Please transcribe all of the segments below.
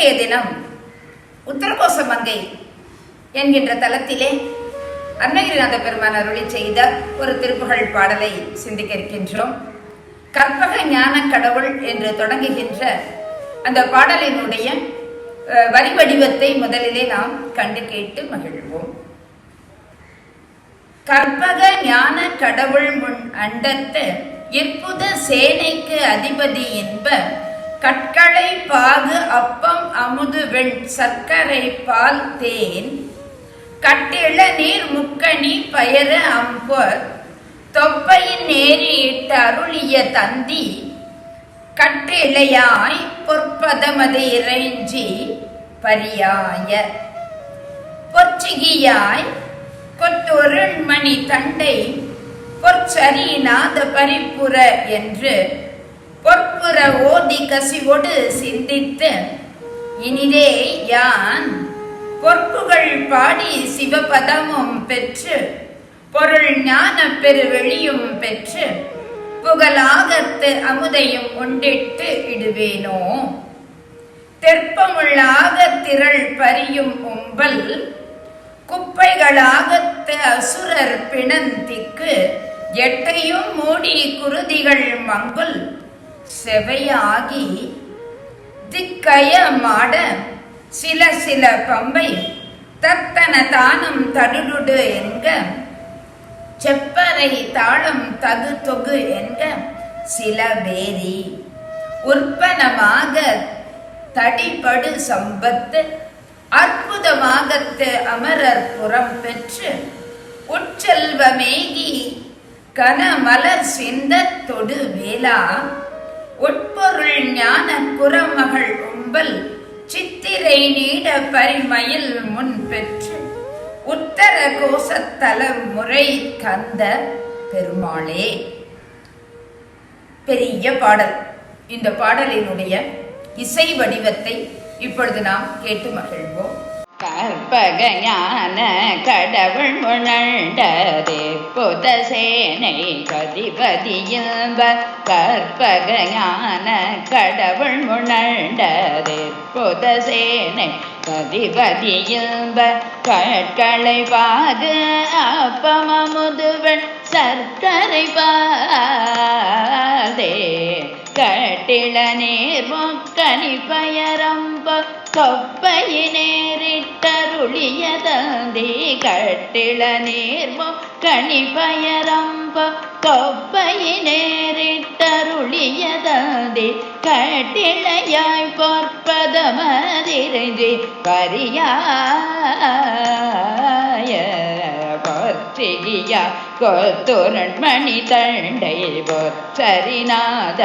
இன்றைய தினம் உத்தரகோச மங்கை என்கின்ற தலத்திலே அருணகிரிநாத பெருமான் அருளி செய்த ஒரு திருப்புகழ் பாடலை சிந்திக்க இருக்கின்றோம் கற்பக ஞான கடவுள் என்று தொடங்குகின்ற அந்த பாடலினுடைய வரி வடிவத்தை முதலிலே நாம் கண்டு கேட்டு மகிழ்வோம். கற்பக ஞான கடவுள் முன் அண்டத்து இற்புத சேனைக்கு அதிபதி என்ப கற்களை பாகு அப்பம் அமுது வெண் சர்க்கரை பால் தேன். கட்டிள நீர் முக்கணி பயறு அம்பர். தொப்பையின் நேரி இட்டு அருளிய தந்தி. கட்டிளையாய் பொற்பதமது இறைஞ்சி பரியாய. பொற்சிகியாய் கொத்தொருண்மணி தண்டை. பொற்சரிநாத பரிப்புற என்று பொற்புற ஓதி கசிவோடு சிந்தித்து இனிதே யான்? பொற்புகள் பாடி சிவபதமும் பெற்று பொருள் ஞான பெருவெளியும் பெற்று புகழாகத்து அமுதையும் உண்டிட்டு இடுவேனோ? தெற்பமுள்ளாக திரள் பரியும் உம்பல் குப்பைகளாகத்து அசுரர் பிணந்திக்கு எட்டையும் மூடி குருதிகள் மங்குல் செவையாகி திக்கய மாட சில சில பம்பை தத்தன தானம் தடுடுடு என்க செப்பறை தாளம் தகு தொகு என்க சில வேரி உற்பனமாக தடிபடு சம்பத்து அற்புதமாகத்து அமரர் புறம் பெற்று உட்செல்வமேகி கனமலர் சிந்தத் தொடு வேளா உட்பொருள் ஞான புறமகள் உம்பல் சித்திரை நீட பரிமயில் முன் பெற்று உத்தர கோசத்தல முறை கந்த பெருமாளே. பெரிய பாடல். இந்த பாடலினுடைய இசை வடிவத்தை இப்பொழுது நாம் கேட்டு மகிழ்வோம். கற்பக ஞான கடவுள் உணர்ந்ததே புத சேனை கதிபதியம்ப கற்பக ஞான கடவுள் உணர்ந்ததே புத சேனை கதிபதியம்ப கற்களை பாகு அப்பமமுதுவன் சர்க்கரை பாதே கட்டிள நீர் மொக்கணி பயரம்ப கொப்பையினேரிட்டருளிய தந்தி கட்டிள நீர் மொக்கணி பயரம்ப கொப்பையினேரிட்டருளிய தந்தி கட்டிளையாய் பரியாய பொற்றியா. கொத்துரண்மணி தண்டை பொற்றரிநாத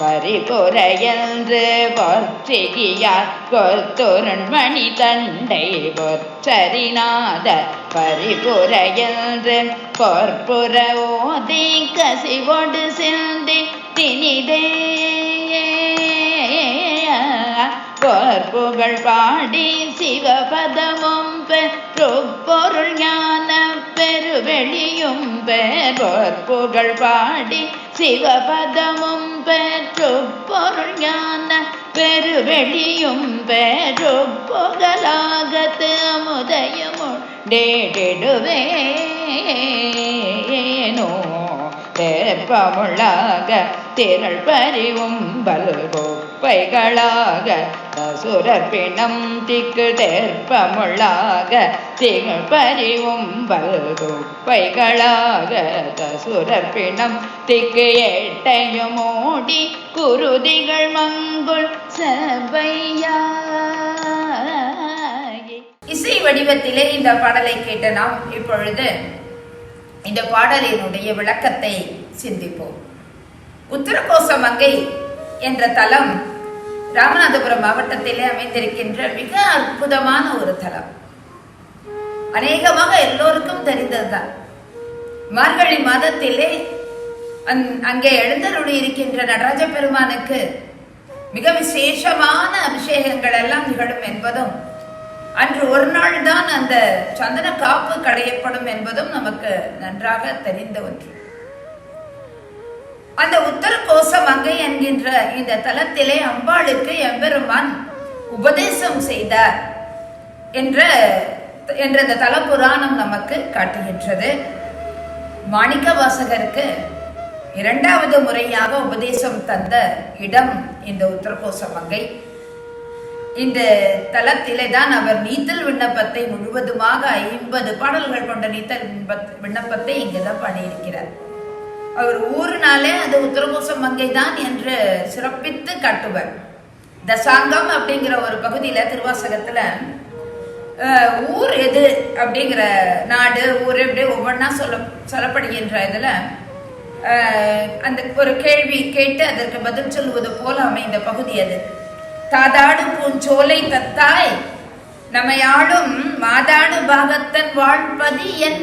பரிபுரையன்று பொற்றியா கொத்துரண்மணி தண்டை பொற்றறிநாத பரிபுரையன்று பொற்புற ஓதி கசிவோடு சிந்தி தினிதே. பொற்புகள் பாடி சிவபதமும் பெற்று பொருள் ஞான பெருவெளியும் பொற்புகள் பாடி சிவபதமும் பெற்று பொருள் ஞான பெருவெளியும் பெற்று புகழாகத்து அமுதயமுண்டேடிடுவேனோ தேற்பமுள்ளாக திரள் பறிவும் பல்கொப்பைகளாக திக்கு தெற்பமுள்ளாக திகழ் பறிவும் பல்கொப்பைகளாக அசுரப்பிணம் திக்கு எட்டையும் ஓடி குருதிகள் மங்குள் சபையா இசை வடிவத்திலே இந்த பாடலை கேட்ட நாம் இப்பொழுது இந்த பாடலினுடைய விளக்கத்தை சிந்திப்போம். உத்தரகோச மங்கை என்ற தலம் ராமநாதபுரம் மாவட்டத்திலே அமைந்திருக்கின்ற மிக அற்புதமான ஒரு தலம். அநேகமாக எல்லோருக்கும் தெரிந்ததுதான். மார்கழி மாதத்திலே அந்- அங்கே எழுந்தருளி இருக்கின்ற நடராஜ பெருமானுக்கு மிக விசேஷமான அபிஷேகங்கள் எல்லாம் நிகழும் என்பதும் அன்று ஒரு நாள் தான் அந்த சந்தன காப்பு கடையப்படும் என்பதும் நமக்கு நன்றாக தெரிந்த ஒன்று. அந்த உத்தர மங்கை என்கின்ற இந்த தலத்திலே அம்பாளுக்கு எம்பெருமான் உபதேசம் செய்தார் என்ற என்ற இந்த தல புராணம் நமக்கு காட்டுகின்றது. மாணிக்க வாசகருக்கு இரண்டாவது முறையாக உபதேசம் தந்த இடம் இந்த உத்தரகோச மங்கை இந்த தலத்திலே தான் அவர் நீத்தல் விண்ணப்பத்தை முழுவதுமாக ஐம்பது பாடல்கள் கொண்ட நீத்தல் விண்ணப்ப- விண்ணப்பத்தை இங்குதான் பண்ணியிருக்கிறார். அவர் ஊருனாலே அது உத்தரகோச மங்கை தான் என்று சிறப்பித்து காட்டுவர். தசாங்கம் அப்படிங்கிற ஒரு பகுதியில திருவாசகத்துல ஊர் எது அப்படிங்கிற நாடு ஊர் எப்படி ஒவ்வொன்றா சொல்ல சொல்லப்படுகின்ற இதுல அந்த ஒரு கேள்வி கேட்டு அதற்கு பதில் சொல்லுவது போல அமைந்த பகுதி அது. தாதாடு பூஞ்சோலை தத்தாய் நம்மையாளும் மாதாடு பாகத்தன் வாழ்பதி என்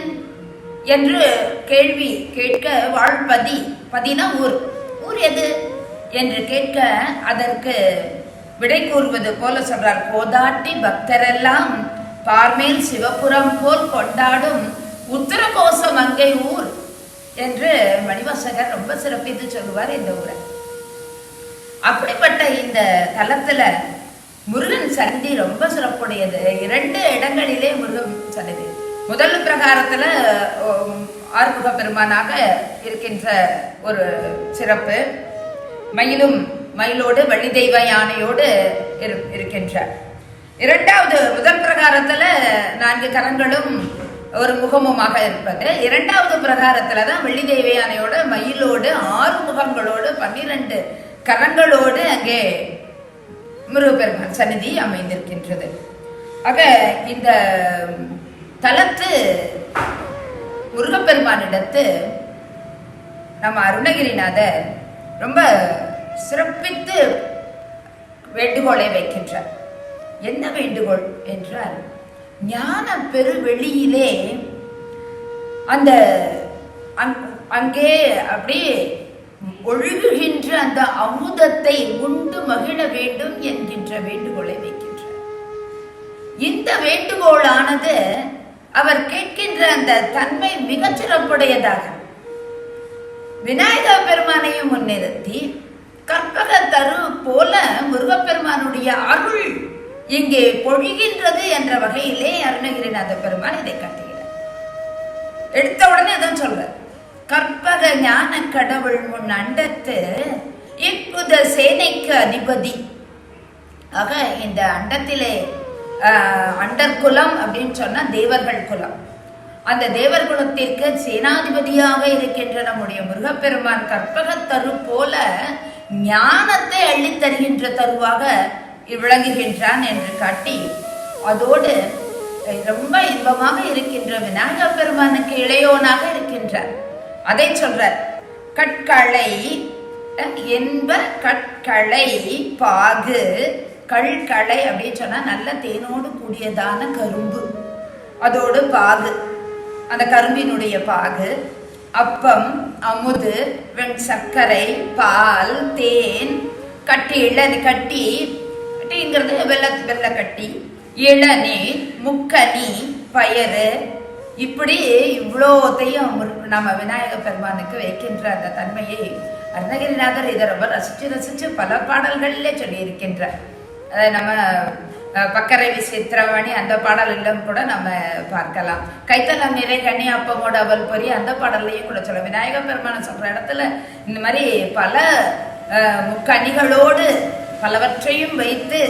என்று கேள்வி கேட்க வாழ்பதி பதினா ஊர். ஊர் எது? என்று கேட்க அதற்கு விடை கூறுவது போல சொல்றார் கோதாட்டி பக்தரெல்லாம் பார்மேல் சிவபுரம் போல் கொண்டாடும் உத்தரகோச மங்கை ஊர். என்று மணிவாசகர் ரொம்ப சிறப்பித்து சொல்லுவார் இந்த ஊரை. அப்படிப்பட்ட இந்த தலத்துல முருகன் சந்தி ரொம்ப சிறப்புடையது. இரண்டு இடங்களிலே முருகன் சந்தி. முதல் பிரகாரத்துல ஆறுமுக பெருமானாக இருக்கின்ற ஒரு சிறப்பு. மயிலும் மயிலோடு வள்ளி தெய்வ யானையோடு இரு- இரண்டாவது முதல் பிரகாரத்துல நான்கு கரங்களும் ஒரு முகமுமாக இருப்பது. இரண்டாவது பிரகாரத்தில் தான் வெள்ளி தெய்வ மயிலோடு ஆறு முகங்களோடு பன்னிரண்டு கரங்களோடு அங்கே முருகப்பெருமான் சன்னிதி அமைந்திருக்கின்றது. ஆக இந்த தளத்து முருகப்பெருமானிடத்து நம்ம அருணகிரிநாதர் ரொம்ப சிறப்பித்து வேண்டுகோளை வைக்கின்றார். என்ன வேண்டுகோள் என்றால் ஞான பெருவெளியிலே அந்த அங்- அங்கே அப்படியே ஒழுகுகின்ற அந்த அமுதத்தை உண்டு மகிழ வேண்டும் என்கின்ற வேண்டுகோளை வைக்கின்றார். இந்த வேண்டுகோளானது அவர் கேட்கின்ற அந்த தன்மை மிகச் சிறப்புடையதாக. விநாயக பெருமானையும் முன்னிறுத்தி கற்பக தரு போல முருகப்பெருமானுடைய அருள் இங்கே பொழிகின்றது என்ற வகையிலே அருணகிரிநாத பெருமான் இதை காட்டுகிறார். எடுத்த உடனே அதான் சொல்றார். கற்பக ஞான கடவுள் முன் அண்டத்து இப்புத சேனைக்கு அதிபதி. ஆக இந்த அண்டத்திலே அண்டர் குலம் அப்படின்னு சொன்னா தேவர்கள் குலம். அந்த தேவர் குலத்திற்கு சேனாதிபதியாக இருக்கின்ற நம்முடைய முருகப்பெருமான் கற்பகத்தரு போல ஞானத்தை அள்ளித் தருகின்ற தருவாக விளங்குகின்றான் என்று காட்டி அதோடு ரொம்ப இன்பமாக இருக்கின்ற விநாயக பெருமானுக்கு இளையோனாக இருக்கின்றார். அதை சொல்றார் கற்களை என்ப கற்களை பாகு கள்களை அப்படின்னு சொன்னால் நல்ல தேனோடு கூடியதான கரும்பு. அதோடு பாகு. அந்த கரும்பினுடைய பாகு அப்பம் அமுது வெண் சர்க்கரை பால் தேன் கட்டி இளநி கட்டி கட்டிங்கிறது வெள்ள வெள்ளை கட்டி இளநீர் முக்கனி பயறு. இப்படி இவ்வளோத்தையும் நம்ம விநாயக பெருமானுக்கு வைக்கின்ற அந்த தன்மையை அருணகிரிநாதர் இதை ரொம்ப ரசித்து ரசித்து பல பாடல்களிலே சொல்லியிருக்கின்றார். அதை நம்ம அஹ், பக்கரை அந்த பாடல் எல்லாம் கூட நம்ம பார்க்கலாம். கைத்தலம் நிறை கனி அப்பமோட அவள் பொறி அந்த பாடல்லையும் கூட சொல்ல விநாயக பெருமானை சொல்ற இடத்துல இந்த மாதிரி பல அஹ், முக்கனிகளோடு பலவற்றையும் வைத்து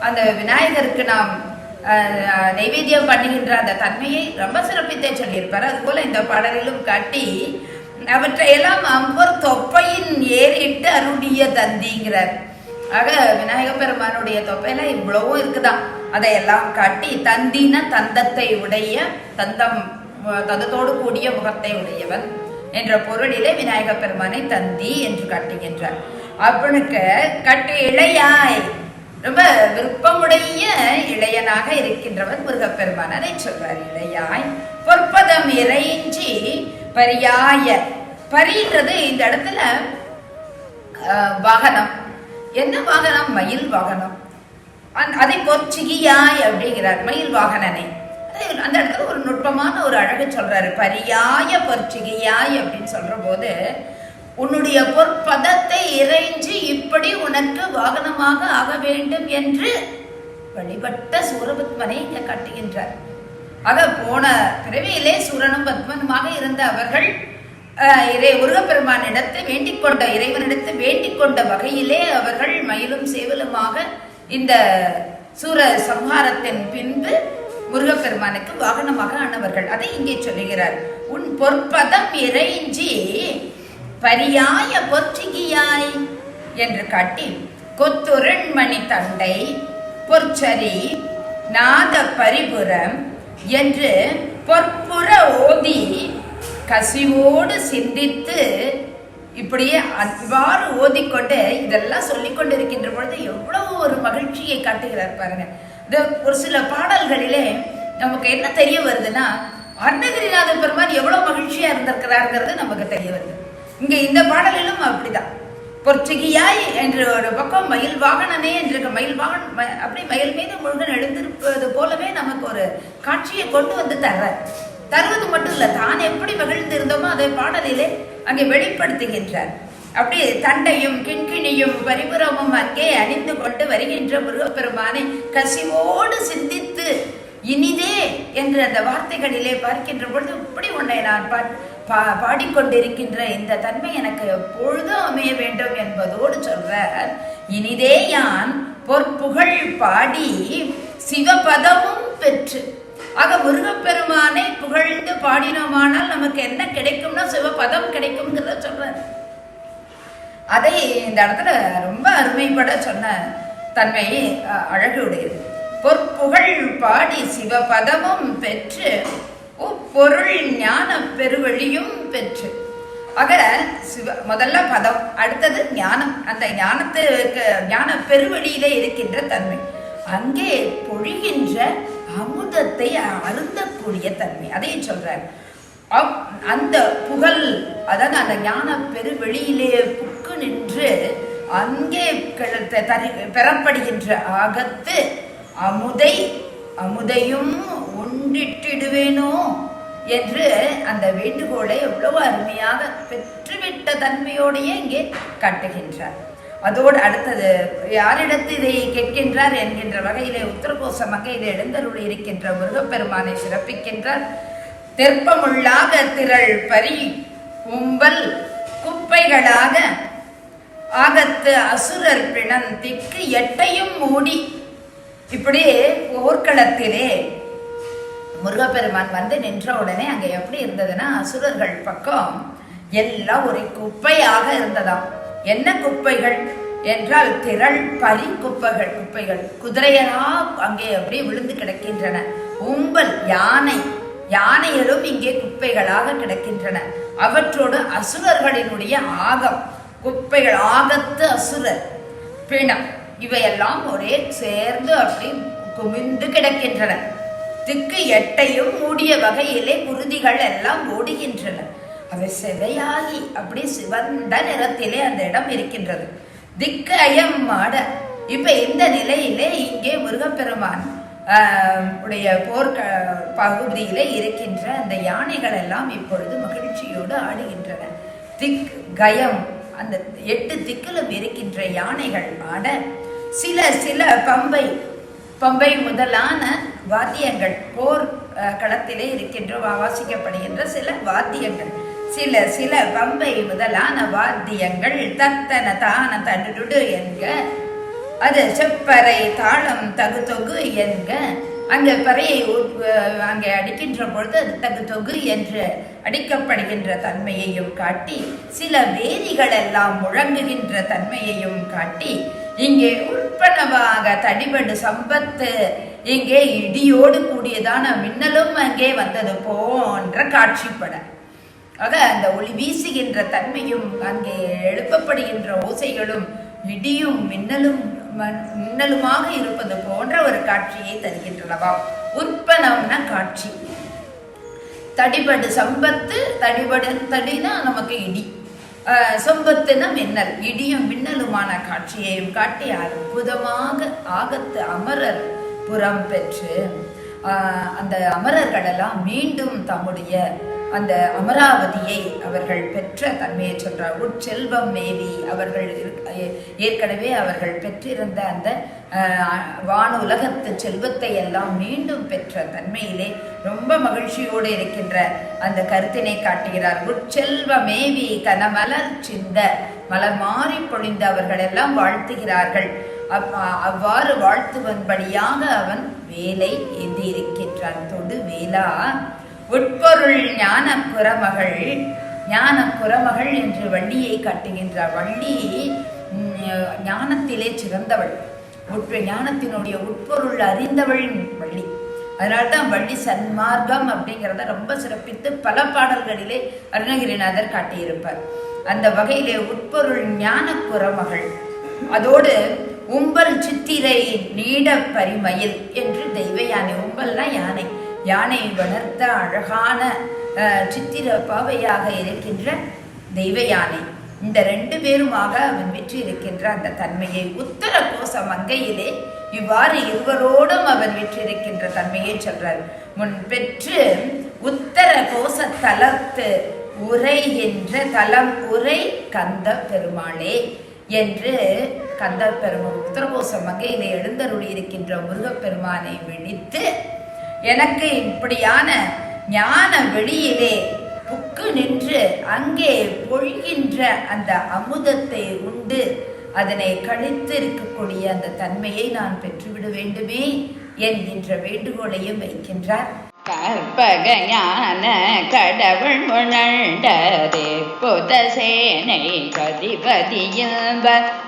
அந்த விநாயகருக்கு நாம் நைவேத்தியம் பண்ணுகின்ற அந்த தன்மையை ரொம்ப சிறப்பித்தே சொல்லியிருப்பார். அதுபோல் இந்த பாடலிலும் காட்டி அவற்றையெல்லாம் அம்பர் தொப்பையின் ஏறிட்டு அருடைய தந்திங்கிறார். ஆக விநாயக பெருமானுடைய தொப்பையில இவ்வளவும் இருக்குதான். அதையெல்லாம் காட்டி தந்தின தந்தத்தை உடைய தந்தம் தந்தத்தோடு கூடிய முகத்தை உடையவன் என்ற பொருளிலே விநாயக பெருமானை தந்தி என்று காட்டுகின்றார். அவனுக்கு கட்டு இளையாய் ரொம்ப விருப்பமுடைய இளையனாக இருக்கின்றவன் முருகப்பெருமான் அதை சொல்றார் இளையாய் பொற்பதம் இறைஞ்சி பரியாய. பரின்றது இந்த இடத்துல வாகனம். என்ன வாகனம்? மயில் வாகனம். அதை அதை பொற்சிகியாய் அப்படிங்கிறார். மயில் வாகனனை. அந்த இடத்துல ஒரு நுட்பமான ஒரு அழகு சொல்றாரு. பரியாய பொற்சிகியாய் அப்படின்னு சொல்ற போது உன்னுடைய பொற்பதத்தை இறைஞ்சி இப்படி உனக்கு வாகனமாக ஆக வேண்டும் என்று வழிபட்ட சூரபத்மனை இங்க கட்டுகின்றார். ஆக போன பிறவியிலே சூரனும் பத்மனுமாக இருந்த அவர்கள் இறை முருகப்பெருமானிடத்தை வேண்டிக் கொண்ட இறைவனிடத்தை வேண்டிக் கொண்ட வகையிலே அவர்கள் மயிலும் சேவலுமாக இந்த சூர சம்ஹாரத்தின் பின்பு முருகப்பெருமானுக்கு வாகனமாக ஆனவர்கள். அதை இங்கே சொல்லுகிறார். உன் பொற்பதம் இறைஞ்சி பரியாய பொற்றிகியாய் என்று காட்டி கொத்துரண்மணி தண்டை பொற்சரி நாத பரிபுரம் என்று பொற்புற ஓதி கசிவோடு சிந்தித்து இப்படியே அவ்வாறு ஓதிக்கொண்டு இதெல்லாம் சொல்லிக்கொண்டு இருக்கின்ற பொழுது எவ்வளவு ஒரு மகிழ்ச்சியை காட்டுகிறார் பாருங்க. இந்த ஒரு சில பாடல்களிலே நமக்கு என்ன தெரிய வருதுன்னா அருணகிரிநாத பெருமான் எவ்வளவு மகிழ்ச்சியா இருந்திருக்கிறாருங்கிறது நமக்கு தெரிய வருது. இங்க இந்த பாடலிலும் அப்படிதான். பொற்சிகியாய் என்று ஒரு பக்கம் மயில் வாகனமே என்று மயில் வாகன் அப்படி மயில் மீது முழுகன் எழுந்திருப்பது போலவே நமக்கு ஒரு காட்சியை கொண்டு வந்து தர்றார். தருவது மட்டும் இல்ல தான் எப்படி மகிழ்ந்து இருந்தோமோ அதை பாடலிலே அங்கே வெளிப்படுத்துகின்றார். அப்படி தண்டையும் கிண்கிணியும் பரிபுரமும் அங்கே அணிந்து கொண்டு வருகின்ற முருகப்பெருமானை கசிவோடு சிந்தித்து இனிதே என்று அந்த வார்த்தைகளிலே பார்க்கின்ற பொழுது இப்படி உன்னை நான் பா பா- பாடிக்கொண்டிருக்கின்ற இந்த தன்மை எனக்கு எப்பொழுதும் அமைய வேண்டும் என்பதோடு சொல்றார். இனிதே யான் பொற்புகழ் பாடி சிவபதமும் பெற்று ஆக முருகப்பெருமானை புகழ்ந்து பாடினோமானால் நமக்கு என்ன கிடைக்கும்னா சிவபதம் கிடைக்கும்ங்கிறத சொல்றாரு. அதை இந்த இடத்துல ரொம்ப அருமைப்பட சொன்ன தன்மை அஹ், அழகு உடையது. பொற்புகழ் பாடி சிவபதமும் பெற்று பொருள் ஞான பெருவழியும் பெற்று. ஆக சிவ முதல்ல பதம் அடுத்தது ஞானம். அந்த ஞானத்துக்கு ஞான பெருவழியில இருக்கின்ற தன்மை. அங்கே பொழிகின்ற அமுதத்தை அருந்தக்கூடிய தன்மை. அதையும் சொல்றார். அந்த புகழ் அதாவது அந்த ஞான பெருவெளியிலே புக்கு நின்று அங்கே தரி- பெறப்படுகின்ற ஆகத்து அமுதை அமுதையும் உண்டிட்டிடுவேனோ என்று அந்த வேண்டுகோளை எவ்வளவு அருமையாக பெற்றுவிட்ட தன்மையோடையே இங்கே காட்டுகின்றார். அதோடு அடுத்தது யாரிடத்து இதை கேட்கின்றார் என்கின்ற வகையிலே உத்தரகோசமாக இதை எழுந்தருள் இருக்கின்ற முருகப்பெருமானை சிறப்பிக்கின்றார். தெற்பமுள்ளாக திரள் பரி உம்பல் குப்பைகளாக ஆகத்து அசுரர் பிணந்திக்கு எட்டையும் மூடி. இப்படி போர்க்களத்திலே முருகப்பெருமான் வந்து நின்ற உடனே அங்க எப்படி இருந்ததுன்னா அசுரர்கள் பக்கம் எல்லாம் ஒரு குப்பையாக இருந்ததாம். என்ன குப்பைகள் என்றால் திரள் பரி குப்பைகள் குப்பைகள். குதிரையரா அங்கே அப்படியே விழுந்து கிடக்கின்றன. உம்பல் யானை யானைகளும் இங்கே குப்பைகளாக கிடக்கின்றன. அவற்றோடு அசுரர்களினுடைய ஆகம் குப்பைகள் ஆகத்து அசுரர் பிணம் இவையெல்லாம் ஒரே சேர்ந்து அப்படி குமிந்து கிடக்கின்றன. திக்கு எட்டையும் மூடிய வகையிலே குருதிகள் எல்லாம் ஓடுகின்றன. அவை அப்படியே அப்படி சிவந்த நிறத்திலே அந்த இடம் இருக்கின்றது. திக்கு அயம் மாட இப்ப இந்த நிலையிலே இங்கே முருகப்பெருமான் உடைய போர்க்க பகுதியிலே இருக்கின்ற அந்த யானைகள் எல்லாம் இப்பொழுது மகிழ்ச்சியோடு ஆடுகின்றன. திக் கயம் அந்த எட்டு திக்கிலும் இருக்கின்ற யானைகள் ஆட சில சில பம்பை பம்பை முதலான வாத்தியங்கள் போர் களத்திலே இருக்கின்ற வா- வாசிக்கப்படுகின்ற சில வாத்தியங்கள். சில சில பம்பை முதலான வாத்தியங்கள் தத்தன தான தடுடு என்க அது செப்பறை தாளம் தகு தொகு என்க அந்த பறையை அங்கே அடிக்கின்ற பொழுது அது தகு தொகு என்று அடிக்கப்படுகின்ற தன்மையையும் காட்டி சில வேதிகள் எல்லாம் முழங்குகின்ற தன்மையையும் காட்டி இங்கே உட்பனவாக தடிபடு சம்பத்து இங்கே இடியோடு கூடியதான மின்னலும் அங்கே வந்தது போன்ற காட்சிப்பட. ஆக அந்த ஒளி வீசுகின்ற தன்மையும் அங்கே எழுப்பப்படுகின்ற ஓசைகளும் இடியும் மின்னலும் மின்னலுமாக இருப்பது போன்ற ஒரு காட்சியை தருகின்றனவாம் உற்பனம்னா காட்சி. தடிபடு சம்பத்து தடிபடு தடினா நமக்கு இடி. சொம்பத்துனா மின்னல். இடியும் மின்னலுமான காட்சியையும் காட்டி அற்புதமாக ஆகத்து அமரர் புறம் பெற்று அந்த அமரர்களெல்லாம் மீண்டும் தம்முடைய அந்த அமராவதியை அவர்கள் பெற்ற தன்மையை சொல்றார் உட்செல்வம் மேவி அவர்கள் ஏ- ஏற்கனவே அவர்கள் பெற்றிருந்த அந்த அஹ், வானுலகத்து செல்வத்தை எல்லாம் மீண்டும் பெற்ற தன்மையிலே ரொம்ப மகிழ்ச்சியோடு இருக்கின்ற அந்த கருத்தினை காட்டுகிறார். உட்செல்வ மேவி கனமலர் சிந்த மலர் மாறி பொழிந்து அவர்கள் எல்லாம் வாழ்த்துகிறார்கள். அப்- அவ்வாறு வாழ்த்துவன்படியாக அவன் வேலை ஏந்தி இருக்கின்றான் தொடு வேலா உட்பொருள் ஞான குரமகள் ஞான குரமகள் என்று வள்ளியை காட்டுகின்றார் வள்ளி ஞானத்திலே சிறந்தவள். உட்ப ஞானத்தினுடைய உட்பொருள் அறிந்தவள் வள்ளி. அதனால்தான் வள்ளி சன்மார்க்கம் அப்படிங்கிறத ரொம்ப சிறப்பித்து பல பாடல்களிலே அருணகிரிநாதர் காட்டியிருப்பார். அந்த வகையிலே உட்பொருள் ஞான குரமகள் அதோடு உம்பல் சித்திரை நீட பரிமயில் என்று தெய்வ யானை உம்பல்னா யானை. யானை வளர்த்த அழகான சித்திர பாவையாக இருக்கின்ற தெய்வ யானை. இந்த ரெண்டு பேருமாக அவன் வெற்றி இருக்கின்ற அந்த தன்மையை உத்தர கோச மங்கையிலே இவ்வாறு இருவரோடும் அவன் வெற்றிருக்கின்ற தன்மையை சொல்றார். முன் பெற்று உத்தர கோச தலத்து உரைகின்ற தலம் உரை கந்த பெருமாளே என்று கந்த பெருமாள் உத்தரகோச மங்கையிலே எழுந்தருளி இருக்கின்ற முருகப்பெருமானை விழித்து எனக்கு இப்படியான ஞான வெளியிலே புக்கு நின்று அங்கே பொழிகின்ற அந்த அமுதத்தை உண்டு. அதனை கழித்து இருக்கக்கூடிய அந்த தன்மையை நான் பெற்றுவிட வேண்டுமே என்கின்ற வேண்டுகோளையும் வைக்கின்றார். கற்பக ஞான கடவுள் முழண்டதே புத சேனை கதிபதியம்ப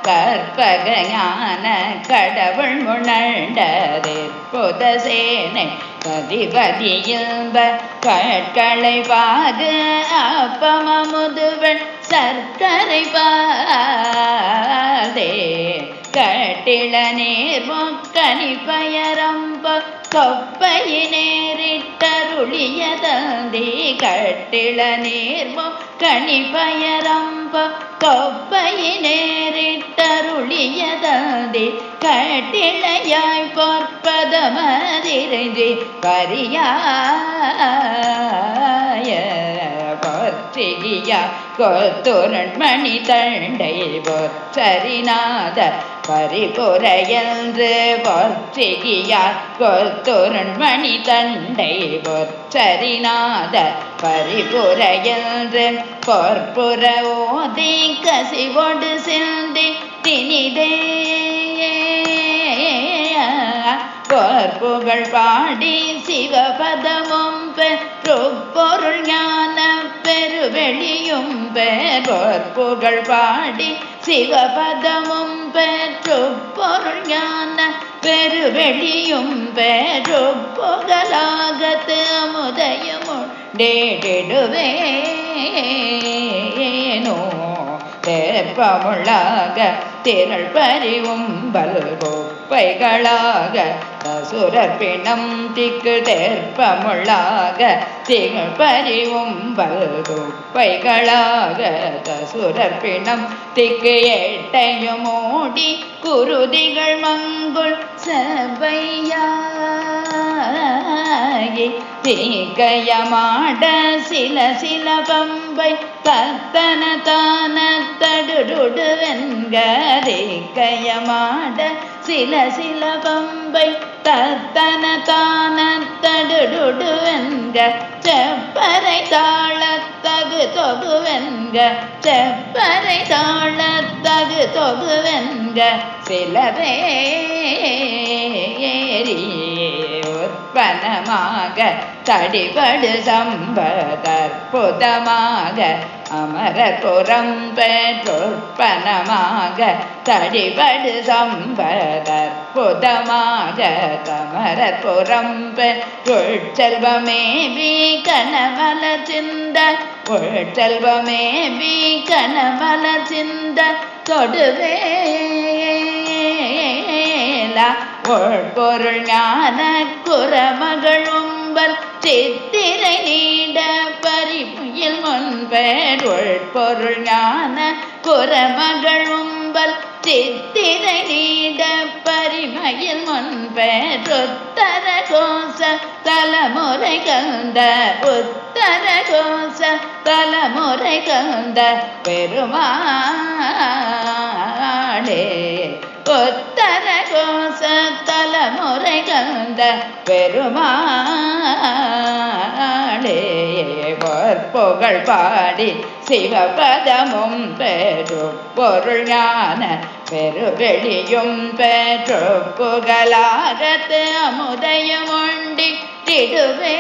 கற்பக ஞான கடவுள் முழண்டதே புத சேனை கதிபதியம்ப கற்களை பாகு அப்பமமுதுவன் சர்க்கரை பாதே. கட்டிள நேர் மொக்கனி பயரம்ப கொப்பையினேரிட்டருளிய தந்தி கட்டிள நீர் மொக்கனி பயரம்ப கொப்பையினேரிட்டருளிய தந்தி கட்டிளையாய் பொற்பதமதிரைந்து பரியாய பொற்றிகியா கொத்துரன் மணி தண்டை பொற்றரிநாத பரிபுரையன்று பொற்றிகியார் கொத்துரன் மணி தண்டை பொற்றரிநாத பரிபுரையன்று பொற்புற ஓதி கசிவோடு சிந்தி தினிதே. பொற்புகள் பாடி சிவபதமும் பெற்றொப்பொருள் ஞான பெருவெளியும் பெற்பொற்புகள் பாடி சிவபதமும் பெற்று பொருள் ஞான. பெருவெளியும் அமுதயமும் டேடிடுவேனோ தேப்பமுள்ளாக திரள் பறிவும் கோப்பைகளாக சுரப்பிணம் திக்கு தேற்பமுள்ளாக திகழ் பறிவும்பல் கோப்பைகளாக சுரப்பிணம் திக்கு எட்டையும் மூடி குருதிகள் மங்குள் சபையாகி தீக்கயமாட சில சில பம்பை தத்தன தான தடுடுடுவென்க தீக்கயமாட சில சில பம்பை தத்தன தான தடுடுடுவென்க செப்பறை தாழத்தகு தொகுவென்க செப்பறை தாழத்தகு தொகுவென்க சிலவே ஏறி உற்பனமாக தடிபடு சம்பதற்புதமாக அமர புறம் பெற்றொற்பனமாக தடிபடு சம்பதற்புதமாக தமர புறம் பெற்றொழ்செல்வமே வீ கனமல சிந்த உழ்செல்வமே வீ கனமல சிந்த தொடுவேலா உள்பொருள் ஞான குரமகள் உம்பல் சித்திரை நீண்ட பரிமுயில் முன்பேர் பொருள் ஞான குரமகள் உம்பல். சித்தி சித்திரை நீட பரிமையில் முன்பெற்றுத்தர கோச தலைமுறை கந்த. உத்தர கோச தலைமுறை கந்த. பெருமாளே உத்தர கோச தலைமுறை கந்த பெருமாளே புகழ் பாடி சிவபதமும் பெரு பொருள் ஞான பெருவெளியும் பெற்று புகழாகத்து அமுதயம் ஒண்டி திடுவேனோ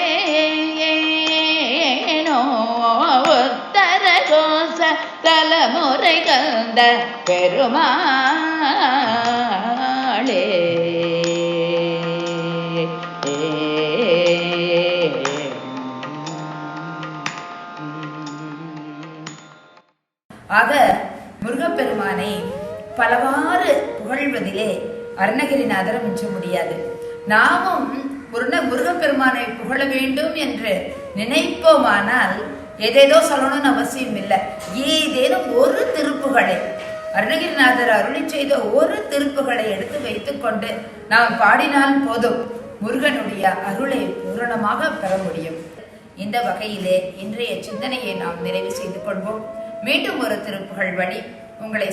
உத்தர கோச தலைமுறை கந்த மகளே ஆக முருகப்பெருமானை பலவாறு புகழ்வதிலே அருணகிரிநாதர் மிஞ்ச முடியாது. நாமும் முருக முருகப்பெருமானை புகழ வேண்டும் என்று நினைப்போமானால் எதேதோ சொல்லணும்னு அவசியம் இல்லை ஏதேனும் ஒரு திருப்புகளை அருணகிரிநாதர் அருளி செய்த ஒரு திருப்புகளை எடுத்து வைத்துக்கொண்டு நாம் பாடினால் போதும். முருகனுடைய அருளை பூரணமாக பெற முடியும். இந்த வகையிலே இன்றைய சிந்தனையை நாம் நிறைவு செய்து கொள்வோம். மீண்டும் ஒரு திருப்புகள் வழி உங்களை